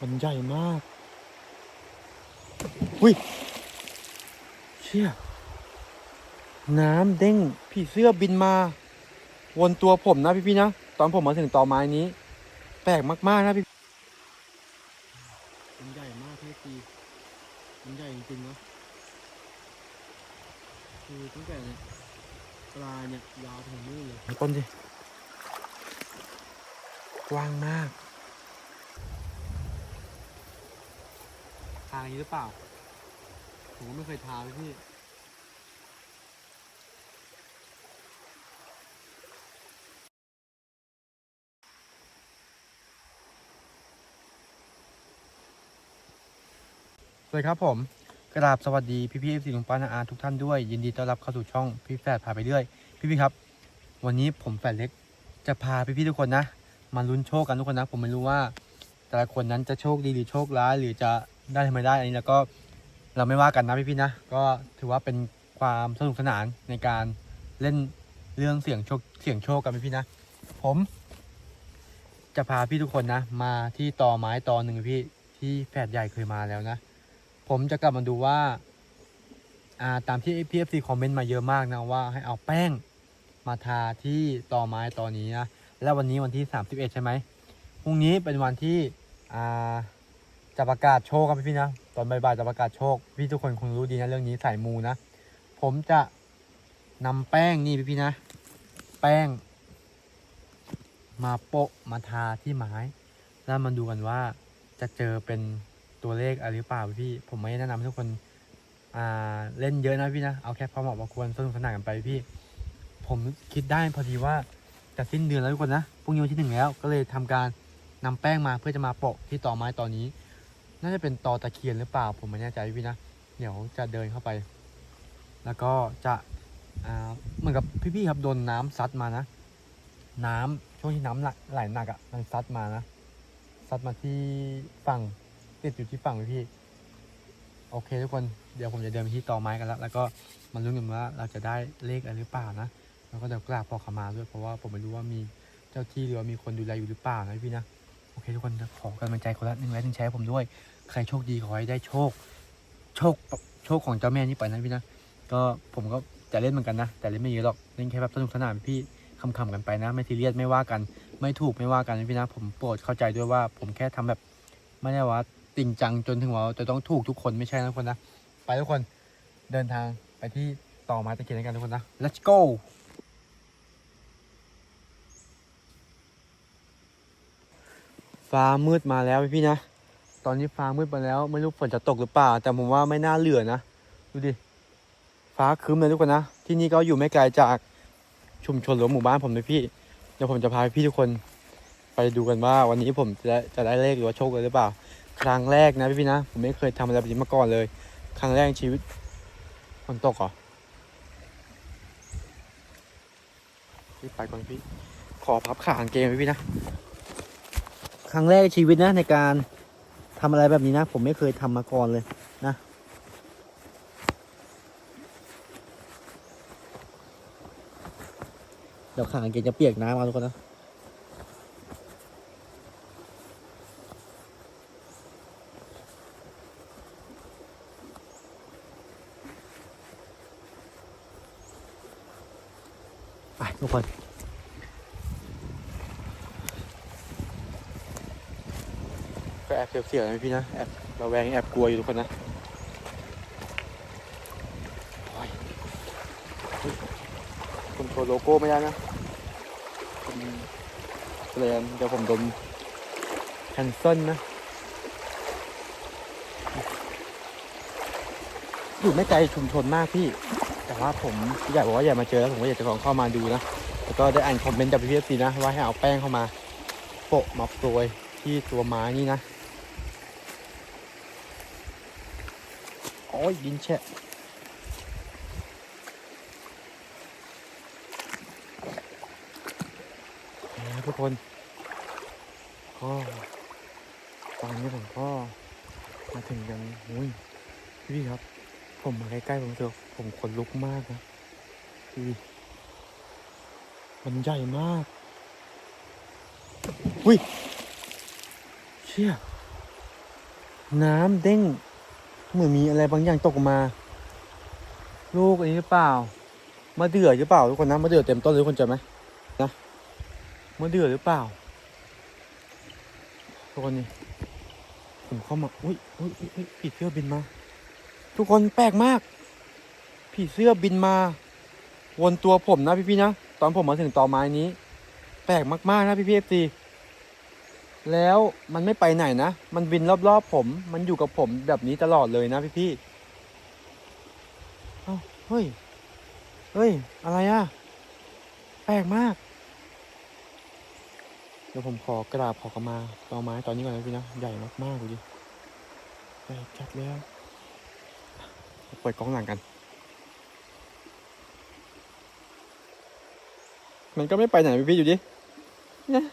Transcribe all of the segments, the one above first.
มันใหญ่มาก อุ้ยเชี่ย น้ำเด้งผีเสื้อบินมา วนตัวผมนะพี่ๆนะ ตอนผมมาถึงต่อไม้นี้ แปลกมากๆนะพี่ มันใหญ่มากพี่ตีมันใหญ่จริงๆเนาะคือตั้งแต่เนี่ยปลายเนี่ยยาวถึงนู่นเลยต้นดิ กว้างมาก ทางนี้หรือเปล่า ผมก็ไม่เคยทาเลยพี่ สวัสดีครับผมกราบสวัสดีพี่พี่เอฟซีลุงป้านาอาทุกท่านด้วย ยินดีต้อนรับเข้าสู่ช่องพี่แฝดพาไปเรื่อย พี่พี่ครับ วันนี้ผมแฝดเล็กจะพาพี่พี่ทุกคนนะ มาลุ้นโชคกันทุกคนนะ ผมไม่รู้ว่า แต่ละคนนั้นจะโชคดีหรือโชคร้ายหรือจะได้ทำไมได้อันนี้แล้วก็เราไม่ว่ากันนะพี่พี่นะก็ถือว่าเป็นความสนุกสนานในการเล่นเรื่องเสียงโชคเสียงโชคกันพี่พี่นะ ผม จะพาพี่ทุกคนนะ มาที่ตอไม้ตอหนึ่งพี่ที่แฝดใหญ่เคยมาแล้วนะ ผมจะกลับมาดูว่าอ่าตามที่พีเอฟซีคอมเมนต์มาเยอะมากนะว่าให้เอาแป้งมาทาที่ตอไม้ตอนี้นะแล้ววันนี้วันที่ 31 ใช่ไหมพรุ่งนี้เป็นวันที่อ่าจะประกาศโชคครับพี่ๆนะตอนบ่ายๆจะประกาศโชคพี่ทุกคนคงรู้ดีนะเรื่องนี้สายมูนะผมจะนำแป้งนี่พี่ๆนะ แป้ง มาโปะมาทาที่ไม้ แล้วมาดูกันว่าจะเจอเป็น ตัวเลขอะไรหรือเปล่าพี่ ผมไม่แนะนำให้ทุกคนอ่าเล่นเยอะนะพี่นะ เอาแค่พอเหมาะพอควรสนุกสนานกันไปพี่ ผมคิดได้พอดีว่าจะสิ้นเดือนแล้วทุกคนนะพรุ่งนี้วันที่หนึ่งแล้ว ก็เลยทำการนำแป้งมาเพื่อจะมาโปะที่ต่อไม้ตอนนี้ น่าจะเป็นตอตะเคียนหรือเปล่า ผมไม่แน่ใจพี่นะ เดี๋ยวจะเดินเข้าไป แล้วก็จะอ่าเหมือนกับพี่ๆครับโดนน้ำซัดมานะ น้ำช่วงที่น้ำไหลไหลหนักอะ่ะมันซัดมานะซัดมาที่ฝั่ง ติดอยู่ที่ฝั่งพี่ โอเคทุกคนเดี๋ยวผมจะเดินไปที่ตอไม้กันแล้วแล้วก็มาลุ้นกันว่าเราจะได้เลขอะไรหรือเปล่านะแล้วก็เดี๋ยวกราบขอขมาด้วยเพราะว่าผมไม่รู้ว่ามีเจ้าที่หรือว่ามีคนดูแลอยู่หรือเปล่านะพี่นะโอเคทุกคนขอกำลังใจคนละหนึ่งไลค์หนึ่งแชร์ผมด้วย ใครโชคดีขอให้ได้โชค โชคโชคของเจ้าแม่นี่ไปนะพี่นะก็ผมก็จะเล่นเหมือนกันนะ แต่เล่นไม่เยอะหรอกเล่นแค่แบบสนุกสนานพี่คำๆกันไปนะ ไม่ซีเรียสไม่ว่ากัน ไม่ถูกไม่ว่ากันนะพี่นะ ผมโปรดเข้าใจด้วยว่า ผมแค่ทำแบบไม่ได้ว่า จริงจังจนถึงว่าจะต้องถูกทุกคนไม่ใช่นะทุกคนนะ ไปทุกคนเดินทางไปที่ต่อม้ตะเคียนกันทุกคนนะ let's go ฟ้ามืดมาแล้วพี่นะ ตอนนี้ฟ้ามืดมาแล้ว ไม่รู้ฝนจะตกหรือเปล่า แต่ผมว่าไม่น่าเหลือนะ ดูดิ ฟ้าครึ้มเลยทุกคนนะ ที่นี่ก็อยู่ไม่ไกลจากชุมชนหรือหมู่บ้านผมเลยพี่ เดี๋ยวผมจะพาพี่ทุกคน ไปดูกันว่าวันนี้ผมจะได้จะได้เลขหรือว่าโชคเลยหรือเปล่า ครั้งแรกนะพี่ๆนะ ผมไม่เคยทำอะไรแบบนี้มาก่อนเลย ครั้งแรกในชีวิตฝนตกเหรอพี่ไปก่อนพี่ ขอพับขากางเกงไว้พี่นะ ครั้งแรกในชีวิตนะในการทำอะไรแบบนี้นะ ผมไม่เคยทำมาก่อนเลยนะเดี๋ยวขากางเกงจะเปียกน้ำเอาทุกคนนะ ไปทุก คน ก็แอบเสียวๆนะพี่นะแอบระแวงแอบกลัวอยู่ทุกคนนะคุณโชว์โลโก้ไม่ได้นะคุณเลนเดี๋ยวผมดมแคนเซิลนะ อยู่ไม่ไกลชุมชนมากพี่ แต่ว่าผมอยากบอกว่าอยากมาเจอแล้วผมก็อยากจะลองเข้ามาดูนะ แล้วก็ได้อ่านคอมเมนต์จากพี่ๆซีนะว่าให้เอาแป้งเข้ามาโปะมาโปรยที่ตัวไม้นี่นะโอ้ยดินแฉะทุกคนก็ตอนนี้ผมก็มาถึงยังอุ้ยพี่ครับ ผมมาใกล้ๆผมเถอะผมขนลุกมากนะดูดิ มันใหญ่มาก อุ้ยเชี่ยน้ำเด้ง เหมือนมีอะไรบางอย่างตกมา ลูกอันนี้หรือเปล่ามะเดื่อหรือเปล่าทุกคนนะมะเดื่อเต็มต้นเลยทุกคนเจอไหมนะมะเดื่อหรือเปล่า ทุกคนนี่ผมเข้ามา อุ้ยอุ้ยอุ๊ยอุ๊ยผีเสื้อบินมา ทุกคนแปลกมาก ผีเสื้อบินมา วนตัวผมนะพี่ๆนะ ตอนผมมาถึงตอไม้นี้ แปลกมากๆนะพี่ๆเอฟซีแล้วมันไม่ไปไหนนะ มันบินรอบๆผม มันอยู่กับผมแบบนี้ตลอดเลยนะพี่ๆเอ้าเฮ้ย เฮ้ย อะไรอะแปลกมาก เดี๋ยวผมขอกราบขอขมาตอไม้ตอนนี้ก่อนนะพี่นะ ใหญ่มากๆดูดิใหญ่จัดเลยอะเปิดกล้องหลังกัน มันก็ไม่ไปไหนพี่ๆอยู่ดิเนี่ย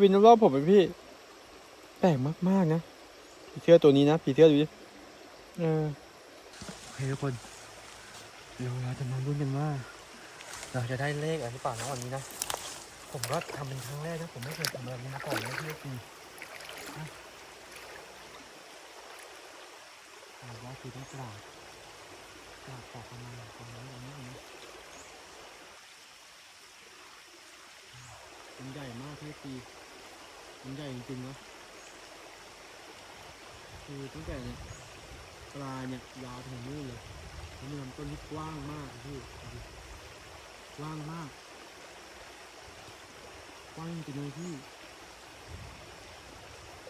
วินรอบๆผมไปพี่ แปลกมากๆนะผีเสื้อตัวนี้นะผีเสื้อดูดิเออโอเคทุกคนเดี๋ยวเราจะมาลุ้นกันว่าเราจะได้เลขอะไรหรือเปล่านะวันนี้นะผมก็ทำเป็นครั้งแรกนะผมไม่เคยทำแบบนี้มาก่อนนะพี่พี่นะอ่าว่าคือต้องกราบกราบขอขมาตรงนี้ตรงนี้ตรงนี้ มันใหญ่มากพี่ปีมันใหญ่จริงๆนะคือตั้งแต่เนี่ยปลาเนี่ยยาวถึงนู่นเลยแล้วมันลำต้นที่กว้างมากพี่กว้างมากกว้างจริงๆเลยพี่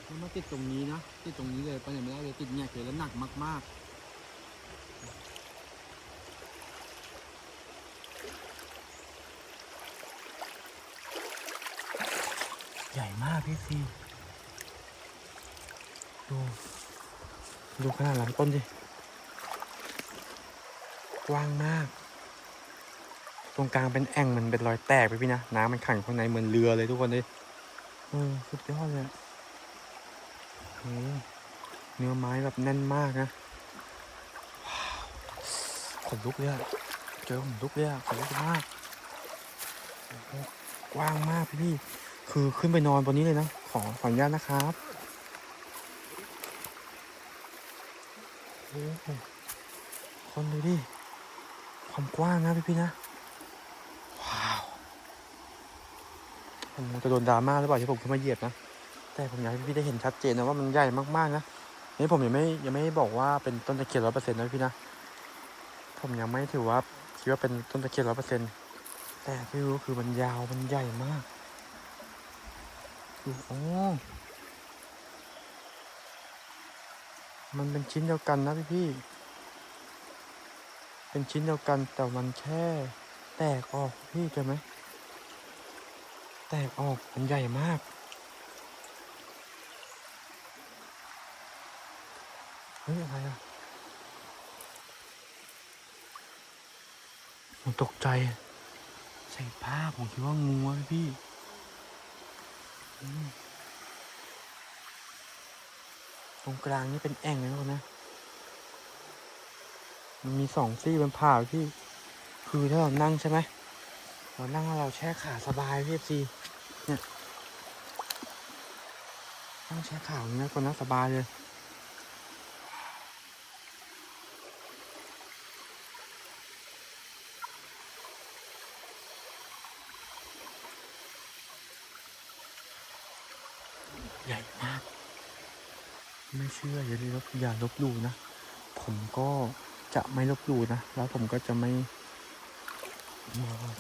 แล้วมาติดตรงนี้นะติดตรงนี้เลยไปไหนไม่ได้เลยติดแงกเลยแล้วหนักมาก ๆ ใหญ่มากพี่ซีดูดูขนาดลำต้นดิกว้างมาก ตรงกลางเป็นแอ่งมันเป็นรอยแตกไปพี่นะ น้ำมันขังข้างในเหมือนเรือเลยทุกคนเลยเออสุดยอดเลยโอ้เนื้อไม้แบบแน่นมากนะว้าวขนลุกเลยอะเจอขนลุกเลยอะขนลุกมาก กว้างมากพี่ คือขึ้นไปนอนบนนี้เลยนะ ขอขออนุญาตนะครับคนดูดิ ความกว้างนะพี่พี่ๆนะ ว้าวผมจะโดนดราม่าหรือเปล่าที่ผมขึ้นมาเหยียบนะ แต่ผมอยากให้พี่ได้เห็นชัดเจนนะว่ามันใหญ่มากๆนะนี่ผมยังไม่ยังไม่บอกว่าเป็นต้นตะเคียนร้อยเปอร์เซ็นต์นะพี่นะ ผมยังไม่ถือว่าคิดว่าเป็นต้นตะเคียนร้อยเปอร์เซ็นต์แต่ที่รู้คือมันยาวมันใหญ่มาก ดูโอ้มันเป็นชิ้นเดียวกันนะพี่ๆเป็นชิ้นเดียวกันแต่มันแค่แตกออกพี่เจอไหมแตกออกมันใหญ่มากเฮ้ยอะไรอะผมตกใจ ใส่ผ้าผมคิดว่างูอะพี่ ตรงกลางนี่เป็นแอ่งเลยนะ มันมีสองซี่เป็นผ่าพี่ คือถ้าเรานั่งใช่ไหมเรานั่งแล้วเราแช่ขาสบายพี่ซีเนี่ยนั่งแช่ขาอย่างนี้คนนั้นสบายเลย ใหญ่มาก ไม่เชื่ อย่าลบหลู่นะ ผมก็จะไม่ลบหลู่นะ แล้วผมก็จะไม่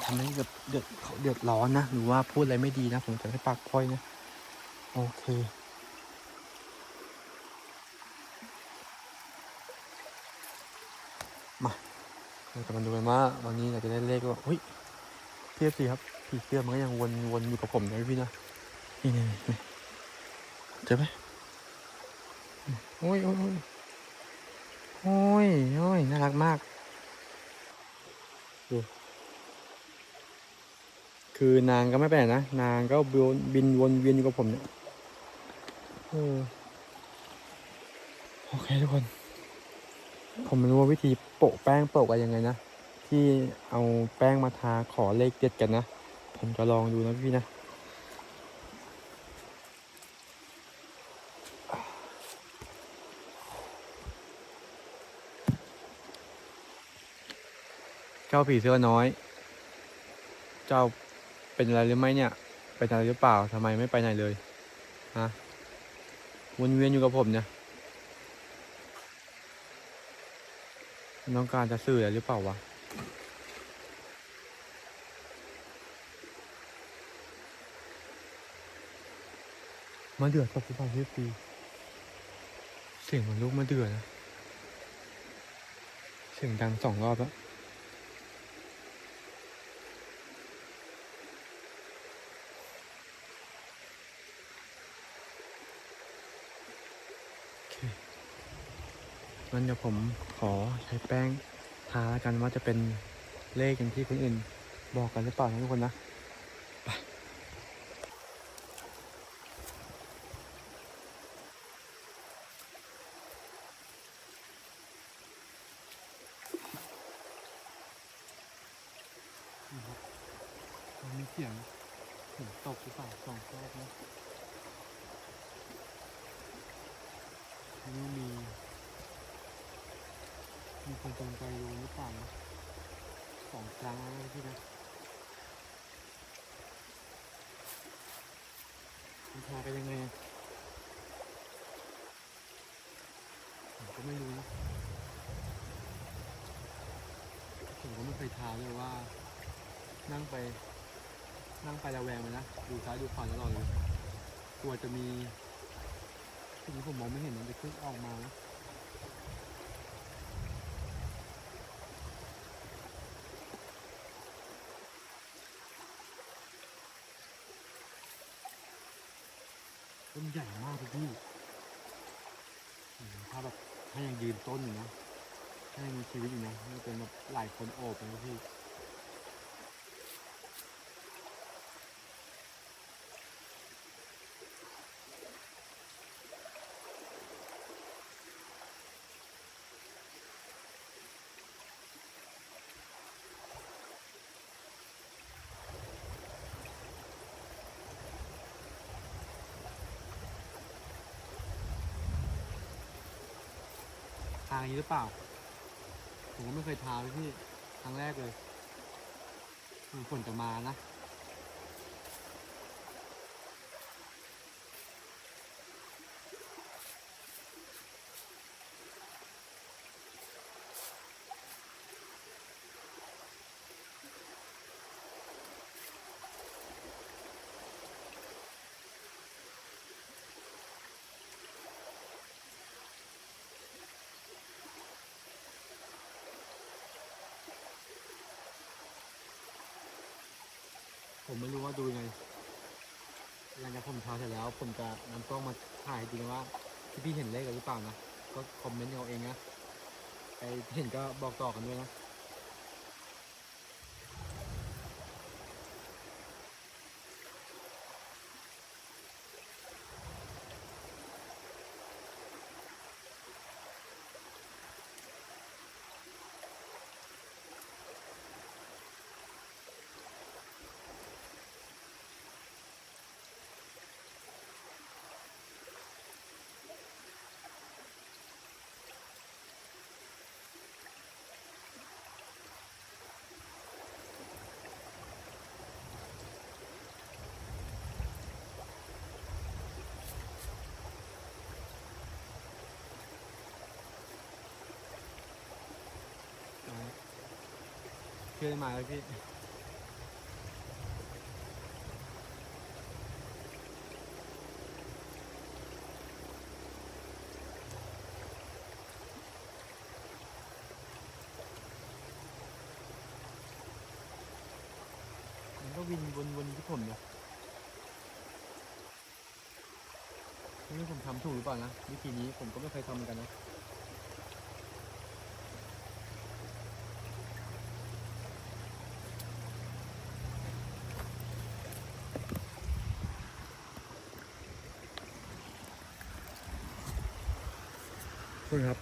ทำให้แบบเดือดเขาเดือดร้อนนะ หรือว่าพูดอะไรไม่ดีนะ ผมจะไม่ปากพร่อยนะ โอเคมาเราจะมาดูกันว่าวันนี้เราจะได้เลขว่าเฮ้ยเพี่เอฟซีครับผีเสื้อมันก็ยังวนวนอยู่กับผมนะพี่นะนี่นี่นี่เจอไหม โอ้ยโอ้ยโอ้ยโอ้ยโอ้ยน่ารักมาก ดู คือนางก็ไม่ไปไหนนะ นางก็บินบินวนเวียนอยู่กับผมเนี่ยเออโอเคทุกคน ผมไม่รู้ว่าวิธีโปะแป้งโปะกันยังไงนะ ที่เอาแป้งมาทาขอเลขเด็ดกันนะ ผมจะลองดูนะพี่นะ เจ้าผีเสื้อน้อย เจ้าเป็นอะไรหรือไม่เนี่ยเป็นอะไรหรือเปล่าทำไมไม่ไปไหนเลยฮะวนเวียนอยู่กับผมเนี่ยต้องการจะสื่ออะไรหรือเปล่าวะมาเดือดกับผู้ฟังพี่ปีเสียงเหมันลูกมาเดือดนะ เสียงดังสองรอบแล้ว โอเค งั้นเดี๋ยวผมขอใช้แป้งทาแล้วกันว่าจะเป็นเลขอย่างที่คนอื่นบอกกันหรือเปล่านะทุกคนนะ ไป นี่ครับมันมีเสียงฝนตกหรือเปล่าสองรอบนะนี่มี มีคนจงใจโยนหรือเปล่านะสองครั้งแล้วนะพี่นะมันพาไปยังไงผมก็ไม่รู้นะผมก็ไม่เคยทาเลยว่า นั่งไป นั่งไประแวงเลยนะ ดูซ้ายดูขวาตลอดเลยกลัวจะมีทีนี้ผมมองไม่เห็นมันจะขึ้นออกมานะ ต้นใหญ่มากเลยพี่ถ้าแบบถ้ายังยืนต้นอยู่นะถ้ายังมีชีวิตอยู่นะน่าจะเป็นแบบหลายคนโอบเลยนะพี่ ทางนี้หรือเปล่า ผมก็ไม่เคยทาเลยพี่ครั้งแรกเลยฝนจะมานะ ผมไม่รู้ว่าดูยังไงหลังจากผมทาเสร็จแล้ว ผมจะนำกล้องมาถ่ายจริงว่าที่พี่เห็นเลขหรือเปล่านะ ก็คอมเมนต์เอาเองนะใครเห็นก็บอกต่อกันด้วยนะ เชื่อมาเลยพี่มันก็วินวนวนที่ผมเนี่ยไม่รู้ผมทำถูกหรือเปล่านะวิธีนี้ผมก็ไม่เคยทำเหมือนกันนะ คุณครับ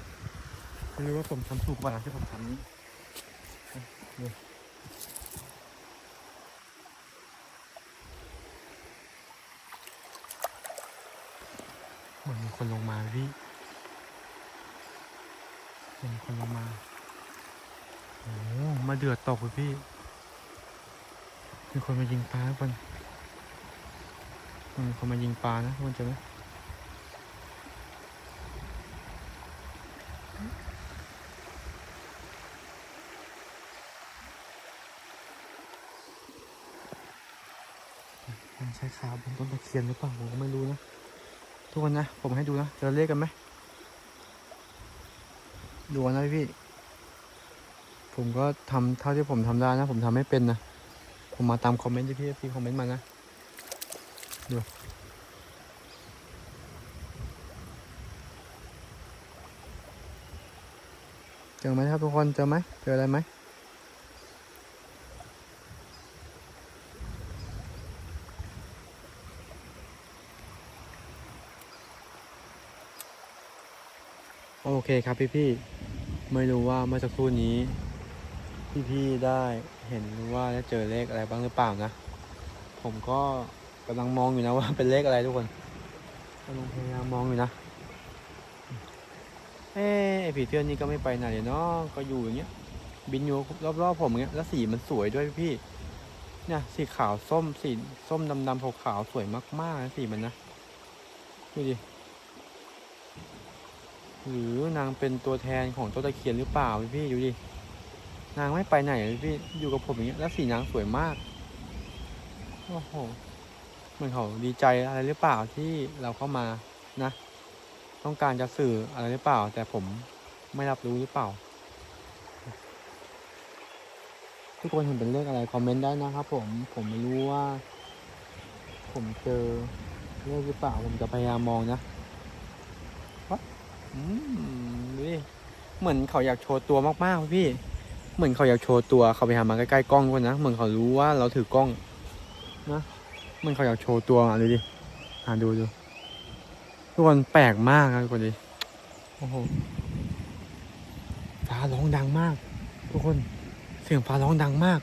ไม่รู้ว่าผมทำถูกป่ะนะที่ผมทำนี่เหมือนมีคนลงมาพี่เหมือนมีคนลงมาโอ้มาเดือดตกเลยพี่ มีคนมายิงปลาคนมีคนมายิงปลานะทุกคนจอไหม ใช่ขาวบนต้นตะเคียนหรือเปล่าผมก็ไม่รู้นะ ทุกคนนะ ผมให้ดูนะเจอเลขกันไหมดูนะพี่ ผมก็ทำเท่าที่ผมทำได้นะ ผมทำไม่เป็นนะ ผมมาตามคอมเมนต์ที่พี่พี่คอมเมนต์มานะ ดูเจอไหมครับทุกคน เจอไหมเจออะไรไหม เคครับพี่พี่ไม่รู้ว่าเมื่อสักครู่นี้ พี่พี่ได้เห็นว่าได้เจอเลขอะไรบ้างหรือเปล่านะ ผมก็กำลังมองอยู่นะว่าเป็นเลขอะไรทุกคนกำลังพยายามมองอยู่นะเอ๊ไอผีเสื้อนี่ก็ไม่ไปไหนเลยเนาะก็อยู่อย่างเงี้ย บินอยู่รอบๆผมอย่างเงี้ยแล้วสีมันสวยด้วยพี่ๆเนี่ยสีขาวส้มสีส้มดำๆขาวๆสวยมากๆสีมันนะดูดิ หรือนางเป็นตัวแทนของต้นตะเคียนหรือเปล่าพี่พี่ดูดิ นางไม่ไปไหนเลยพี่อยู่กับผมอย่างเงี้ยแล้วสีนางสวยมาก โอ้โห เหมือนเขาดีใจอะไรหรือเปล่าที่เราเข้ามานะ ต้องการจะสื่ออะไรหรือเปล่า แต่ผมไม่รับรู้หรือเปล่า ทุกคนเห็นเป็นเลขอะไรคอมเมนต์ได้นะครับผม ผมไม่รู้ว่า ผมเจอเลขหรือเปล่า ผมจะพยายามมองนะ ดูดิเหมือนเขาอยากโชว์ตัวมากๆพี่ เหมือนเขาอยากโชว์ตัวเขาไปหามาใกล้ๆกล้องด้วยนะเหมือนเขารู้ว่าเราถือกล้องนะเหมือนเขาอยากโชว์ตัวอะดูดิอ่าดูดูทุกคนแปลกมากนะทุกคนดิโอ้โหฟ้าร้องดังมาก ทุกคนเสียงฟ้าร้องดังมาก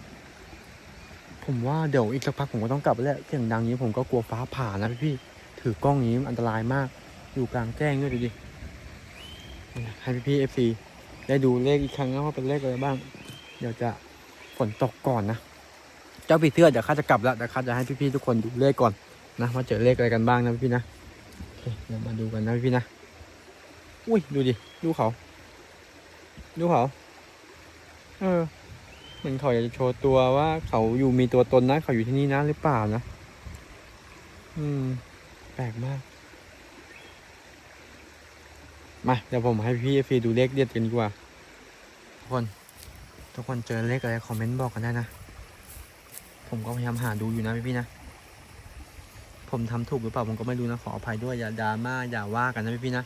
ผมว่าเดี๋ยวอีกสักพักผมก็ต้องกลับแล้วเสียงดังนี้ผมก็กลัวฟ้าผ่านะพี่ถือกล้องนี้อันตรายมาก อยู่กลางแจ้งด้วยดูดิ ให้พี่พี่เอฟซีได้ดูเลขอีกครั้งนะว่าเป็นเลขอะไรบ้าง เดี๋ยวจะฝนตกก่อนนะ เจ้าปีเสื้อเดี๋ยวข้าจะกลับแล้วเดี๋ยวข้าจะให้พี่ๆทุกคนดูเลขก่อนนะว่าเจอเลขอะไรกันบ้างนะพี่นะเดี๋ยวมาดูกันนะพี่นะ อุ้ยดูดิดูเขา ดูเขา เออเหมือนเขาอยากจะโชว์ตัวว่าเขาอยู่มีตัวตนนะ เขาอยู่ที่นี่นะหรือเปล่านะ อืม แปลกมาก มาเดี๋ยวผมให้พี่เอฟซีดูเลขเด็ดกันดีกว่า ทุกคน ทุกคนเจอเลขอะไรคอมเมนต์บอกกันได้นะ ผมก็พยายามหาดูอยู่นะพี่พี่นะ ผมทำถูกหรือเปล่าผมก็ไม่รู้นะขออภัยด้วยอย่าดราม่าอย่าว่ากันนะพี่พี่นะ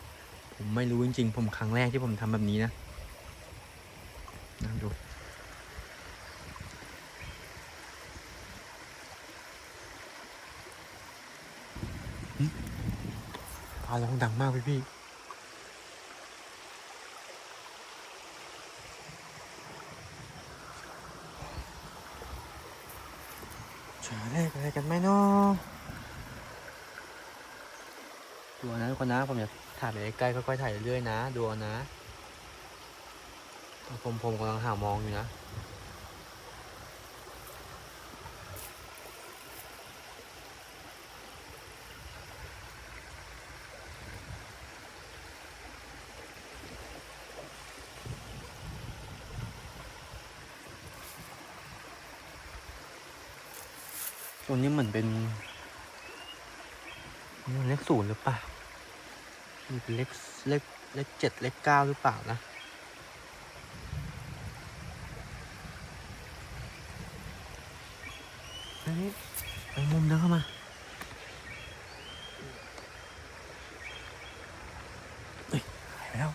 ผมไม่รู้จริงๆ ผมครั้งแรกที่ผมทำแบบนี้นะนะดูฟ้าร้องดังมากพี่พี่ๆ เจอเลขอะไร กันไหมเนาะดูนะทุกคนนะผมอยากถ่ายไปใกล้ๆค่อยๆถ่ายเรื่อยๆนะดูนะ ผมผมกำลังหามองอยู่นะ ตรงนี้เหมือนเป็นนี่เลขศูนย์หรือเปล่ามันเป็นเลขเลขเลขเจ็ดเลขเก้าหรือเปล่านะเฮ้ยไปมุมเดินเข้ามา เฮ้ยหายไปแล้ว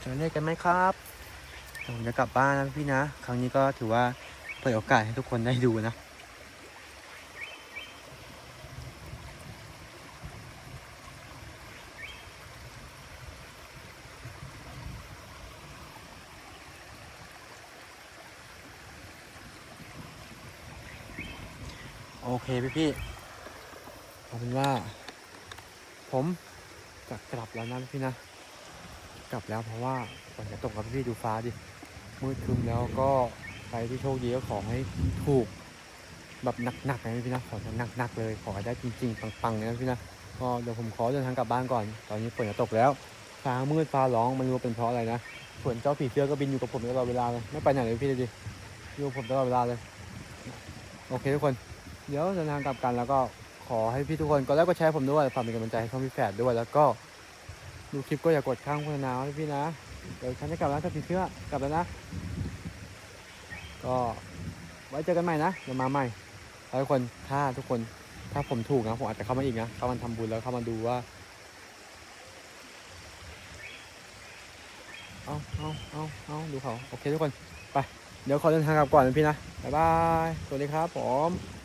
เจอเลขกั นไหมครับผมจะกลับบ้านนะพี่นะ ครั้งนี้ก็ถือว่าเปิดโอกาสให้ทุกคนได้ดูนะโอเคพี่พี่เอาเป็นว่า ผมจะกลับแล้วนะพี่นะ กลับแล้วเพราะว่า ฝนจะตกครับพี่ดูฟ้าดิ มืดครึมแล้วก็ใครที่โชคดีก็ขอให้ถูกแบบหนักๆนะพี่นะขอจะหนักๆเลย ขอได้จริงๆปังๆเลยนะพี่นะก็เดี๋ยวผมขอเดินทางกลับบ้านก่อน ตอนนี้ฝนจะตกแล้ว ฟ้ามืดฟ้าร้องไม่รู้ว่าเป็นเพราะอะไรนะส่วนเจ้าผีเสื้อก็บินอยู่กับผมตลอดเวลาเลยไม่ไปไหนเลยพี่ดูดิอยู่ผมตลอดเวลาเลย โอเคทุกคน เดี๋ยวเดินทางกลับกันแล้วก็ขอให้พี่ทุกคนก็แล้วก็แชร์ผมด้วยฝากเป็นกำลังใจให้ช่องพี่แฝดด้วย แล้วก็ดูคลิปก็อย่ากดข้างโฆษณานะพี่นะ เดี๋ยวฉันจะกลับแล้วถ้าผีเสื้อกลับแล้วนะ ก็ไว้เจอกันใหม่นะเดี๋ยวมาใหม่แล้วทุกคนถ้าทุกคนถ้าผมถูกนะผมอาจจะเข้ามาอีกนะเข้ามาทำบุญแล้วเข้ามาดูว่าเอาเอาเอาเอาดูเขาโอเคทุกคนไปเดี๋ยวขอเดินทางกลับก่อนนะพี่นะบ๊ายบายสวัสดีครับผม